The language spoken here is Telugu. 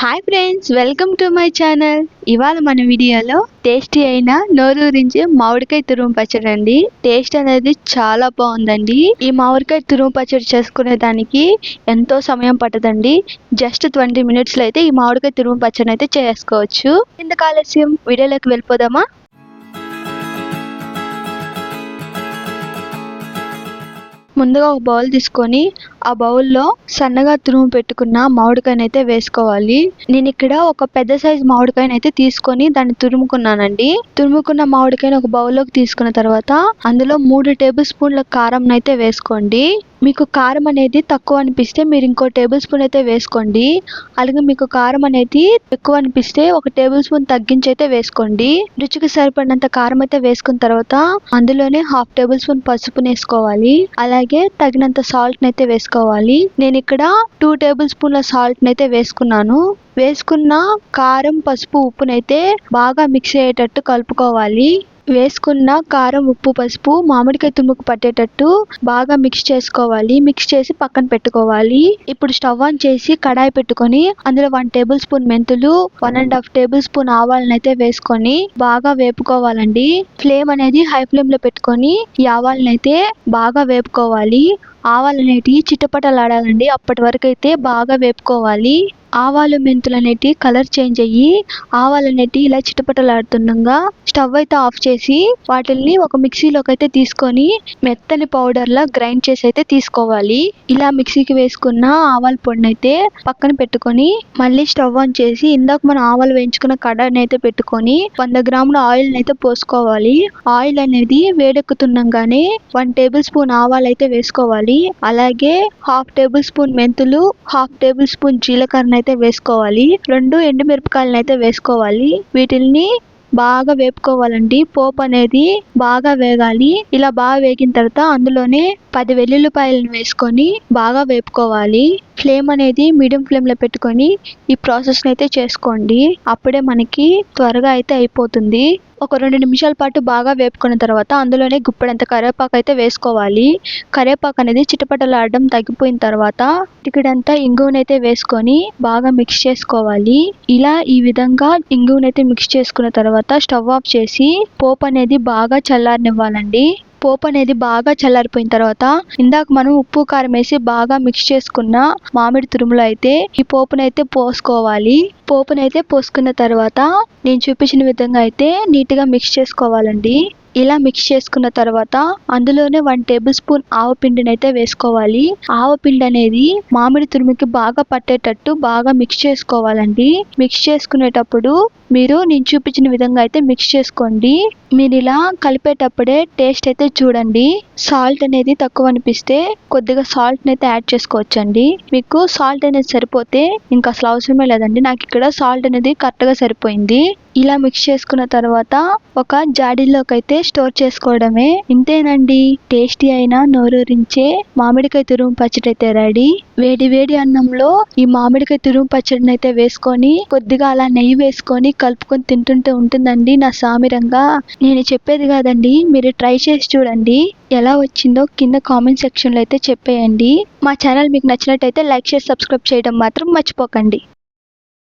Hi friends welcome to my channel. ఇవాళ మన వీడియోలో టేస్టీ అయిన నోరూరించి మామిడికాయ తురుము పచ్చడి అండి. టేస్ట్ అనేది చాలా బాగుందండి. ఈ మామిడికాయ తురుము పచ్చడి చేసుకునే దానికి ఎంతో సమయం పట్టదండి. జస్ట్ ట్వంటీ మినిట్స్లో అయితే ఈ మామిడికాయ తురుము పచ్చడి అయితే చేసుకోవచ్చు. ఇంత ఆలస్యం వీడియోలోకి వెళ్ళిపోదామా? ముందుగా ఒక బౌల్ తీసుకొని ఆ బౌల్లో సన్నగా తురుము పెట్టుకున్న మామిడికాయనైతే అయితే వేసుకోవాలి. నేను ఇక్కడ ఒక పెద్ద సైజ్ మామిడికాయని అయితే తీసుకొని దాన్ని తురుముకున్నానండి. తురుముకున్న మామిడికాయని ఒక బౌల్లోకి తీసుకున్న తర్వాత అందులో మూడు టేబుల్ స్పూన్ల కారం అయితే వేసుకోండి. మీకు కారం అనేది తక్కువ అనిపిస్తే మీరు ఇంకో టేబుల్ స్పూన్ అయితే వేసుకోండి. అలాగే మీకు కారం అనేది ఎక్కువ అనిపిస్తే ఒక టేబుల్ స్పూన్ తగ్గించి అయితే వేసుకోండి. రుచికి సరిపడినంత కారం అయితే వేసుకున్న తర్వాత అందులోనే హాఫ్ టేబుల్ స్పూన్ పసుపుని వేసుకోవాలి. అలాగే తగినంత సాల్ట్ అయితే వేసుకోవాలి. నేను ఇక్కడ టూ టేబుల్ స్పూన్ల సాల్ట్ అయితే వేసుకున్నాను. వేసుకున్న కారం పసుపు ఉప్పునైతే బాగా మిక్స్ అయ్యేటట్టు కలుపుకోవాలి. వేసుకున్న కారం ఉప్పు పసుపు మామిడికాయ తురుముకు పట్టేటట్టు బాగా మిక్స్ చేసుకోవాలి. మిక్స్ చేసి పక్కన పెట్టుకోవాలి. ఇప్పుడు స్టవ్ ఆన్ చేసి కడాయి పెట్టుకొని అందులో వన్ టేబుల్ స్పూన్ మెంతులు one and half tablespoon ఆవాలను అయితే వేసుకొని బాగా వేపుకోవాలండి. ఫ్లేమ్ అనేది హై ఫ్లేమ్లో పెట్టుకొని ఈ ఆవాలను అయితే బాగా వేపుకోవాలి. ఆవాలు అనేటివి చిట్టపటలాడాలండి అప్పటి వరకు అయితే బాగా వేపుకోవాలి. ఆవాలు మెంతులు అనేటివి కలర్ చేంజ్ అయ్యి ఆవాలు అనేటివి ఇలా చిటపటలాడుతుండగా స్టవ్ అయితే ఆఫ్ చేసి వాటిల్ని ఒక మిక్సీలోకి అయితే తీసుకొని మెత్తని పౌడర్లా గ్రైండ్ చేసి అయితే తీసుకోవాలి. ఇలా మిక్సీకి వేసుకున్న ఆవాల పొడిని అయితే పక్కన పెట్టుకొని మళ్ళీ స్టవ్ ఆన్ చేసి ఇందాక మనం ఆవాలు వేయించుకున్న కడాయిని అయితే పెట్టుకొని వంద గ్రాముల ఆయిల్ అయితే పోసుకోవాలి. ఆయిల్ అనేది వేడెక్కుతుండగానే వన్ టేబుల్ స్పూన్ ఆవాలు అయితే వేసుకోవాలి. అలాగే హాఫ్ టేబుల్ స్పూన్ మెంతులు హాఫ్ టేబుల్ స్పూన్ జీలకర్ర అయితే వేసుకోవాలి. రెండు ఎండుమిరపకాయలను అయితే వేసుకోవాలి. వీటిల్ని బాగా వేపుకోవాలండి. పోపు అనేది బాగా వేగాలి. ఇలా బాగా వేగిన తర్వాత అందులోనే పది వెల్లుల్లిపాయలను వేసుకొని బాగా వేపుకోవాలి. ఫ్లేమ్ అనేది మీడియం ఫ్లేమ్లో పెట్టుకొని ఈ ప్రాసెస్ని అయితే చేసుకోండి. అప్పుడే మనకి త్వరగా అయితే అయిపోతుంది. ఒక రెండు నిమిషాల పాటు బాగా వేపుకున్న తర్వాత అందులోనే గుప్పెడంత కరివేపాకు అయితే వేసుకోవాలి. కరివేపాకు అనేది చిటపటలాడడం తగ్గిపోయిన తర్వాత ఇక్కడంతా ఇంగువనైతే వేసుకొని బాగా మిక్స్ చేసుకోవాలి. ఇలా ఈ విధంగా ఇంగువనైతే మిక్స్ చేసుకున్న తర్వాత స్టవ్ ఆఫ్ చేసి పోపు అనేది బాగా చల్లారనివ్వాలండి. పోపు అనేది బాగా చల్లారిపోయిన తర్వాత ఇందాక మనం ఉప్పు కారం వేసి బాగా మిక్స్ చేసుకున్న మామిడి తురుములో అయితే ఈ పోపునైతే పోసుకోవాలి. పోపునైతే పోసుకున్న తర్వాత నేను చూపించిన విధంగా అయితే నీట్గా మిక్స్ చేసుకోవాలండి. ఇలా మిక్స్ చేసుకున్న తర్వాత అందులోనే వన్ టేబుల్ స్పూన్ ఆవపిండిని అయితే వేసుకోవాలి. ఆవపిండి అనేది మామిడి తురుముకి బాగా పట్టేటట్టు బాగా మిక్స్ చేసుకోవాలండి. మిక్స్ చేసుకునేటప్పుడు మీరు నేను చూపించిన విధంగా అయితే మిక్స్ చేసుకోండి. మీరు ఇలా కలిపేటప్పుడే టేస్ట్ అయితే చూడండి. సాల్ట్ అనేది తక్కువ అనిపిస్తే కొద్దిగా సాల్ట్ని అయితే యాడ్ చేసుకోవచ్చండి. మీకు సాల్ట్ అనేది సరిపోతే ఇంకా అసలు అవసరమే లేదండి. నాకు ఇక్కడ సాల్ట్ అనేది కరెక్ట్గా సరిపోయింది. ఇలా మిక్స్ చేసుకున్న తర్వాత ఒక జాడీలోకి అయితే స్టోర్ చేసుకోవడమే. ఇంతేనండి. టేస్టీ అయిన నోరూరించే మామిడికాయ తురుము పచ్చడి అయితే రెడీ. వేడి వేడి అన్నంలో ఈ మామిడికాయ తురుము పచ్చడిని అయితే వేసుకొని కొద్దిగా అలా నెయ్యి వేసుకొని కలుపుకొని తింటుంటే ఉంటుందండి నా సామిరంగా నేను చెప్పేది కాదండి. మీరు ట్రై చేసి చూడండి. ఎలా వచ్చిందో కింద కామెంట్ సెక్షన్లో అయితే చెప్పేయండి. మా ఛానల్ మీకు నచ్చినట్టయితే లైక్ చేసి సబ్స్క్రైబ్ చేయడం మాత్రం మర్చిపోకండి.